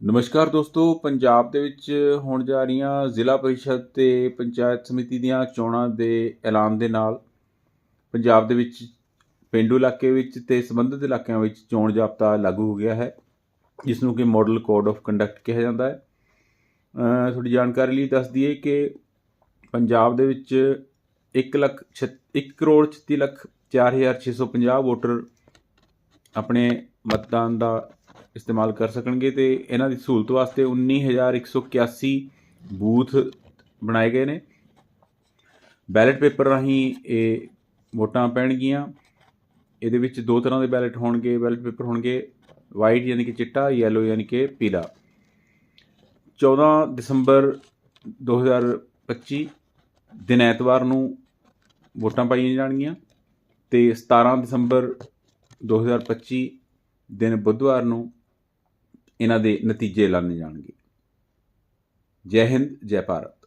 ਨਮਸਕਾਰ ਦੋਸਤੋ, ਪੰਜਾਬ ਦੇ ਵਿੱਚ ਹੋਣ ਜਾ ਰਹੀਆਂ ਜ਼ਿਲ੍ਹਾ ਪਰਿਸ਼ਦ ਤੇ ਪੰਚਾਇਤ ਸਮਿਤੀ ਦੀਆਂ ਚੋਣਾਂ ਦੇ ਐਲਾਨ ਦੇ ਨਾਲ ਪੰਜਾਬ ਦੇ ਵਿੱਚ ਪਿੰਡੂ ਇਲਾਕੇ ਵਿੱਚ ਤੇ ਸੰਬੰਧਿਤ ਇਲਾਕਿਆਂ ਵਿੱਚ ਚੋਣ ਜ਼ਾਬਤਾ ਲਾਗੂ ਹੋ ਗਿਆ ਹੈ। ਜਿਸ ਨੂੰ ਕਿ ਮਾਡਲ ਕੋਡ ਆਫ ਕੰਡਕਟ ਕਿਹਾ ਜਾਂਦਾ ਹੈ। ਤੁਹਾਡੀ ਜਾਣਕਾਰੀ ਲਈ ਦੱਸ ਦਈਏ ਕਿ ਪੰਜਾਬ ਦੇ ਵਿੱਚ 1 ਲੱਖ 1 ਕਰੋੜ 36 ਲੱਖ 4650 ਵੋਟਰ ਆਪਣੇ ਮਤਦਾਨ ਦਾ ਇਸਤੇਮਾਲ ਕਰ ਸਕਣਗੇ ਤੇ ਇਹਨਾਂ ਦੀ ਸਹੂਲਤ ਵਾਸਤੇ 19181 ਬੂਥ ਬਣਾਏ ਗਏ ਨੇ। ਬੈਲਟ ਪੇਪਰ ਰਾਹੀਂ ਇਹ ਵੋਟਾਂ ਪੈਣਗੀਆਂ। ਇਹਦੇ ਵਿੱਚ ਦੋ ਤਰ੍ਹਾਂ ਦੇ ਬੈਲਟ ਹੋਣਗੇ। ਬੈਲਟ ਪੇਪਰ ਹੋਣਗੇ ਵਾਈਟ ਯਾਨੀ ਕਿ ਚਿੱਟਾ ਯੈਲੋ ਯਾਨੀ ਕਿ ਪੀਲਾ। 14 ਦਸੰਬਰ 2025 ਦਿਨ ਐਤਵਾਰ ਨੂੰ ਵੋਟਾਂ ਪਾਈਆਂ ਜਾਣਗੀਆਂ ਤੇ 17 ਦਸੰਬਰ 2025 ਦਿਨ ਬੁੱਧਵਾਰ ਨੂੰ ਇਹਨਾਂ ਦੇ ਨਤੀਜੇ ਐਲਾਨੇ ਜਾਣਗੇ। ਜੈ ਹਿੰਦ ਜੈ ਭਾਰਤ।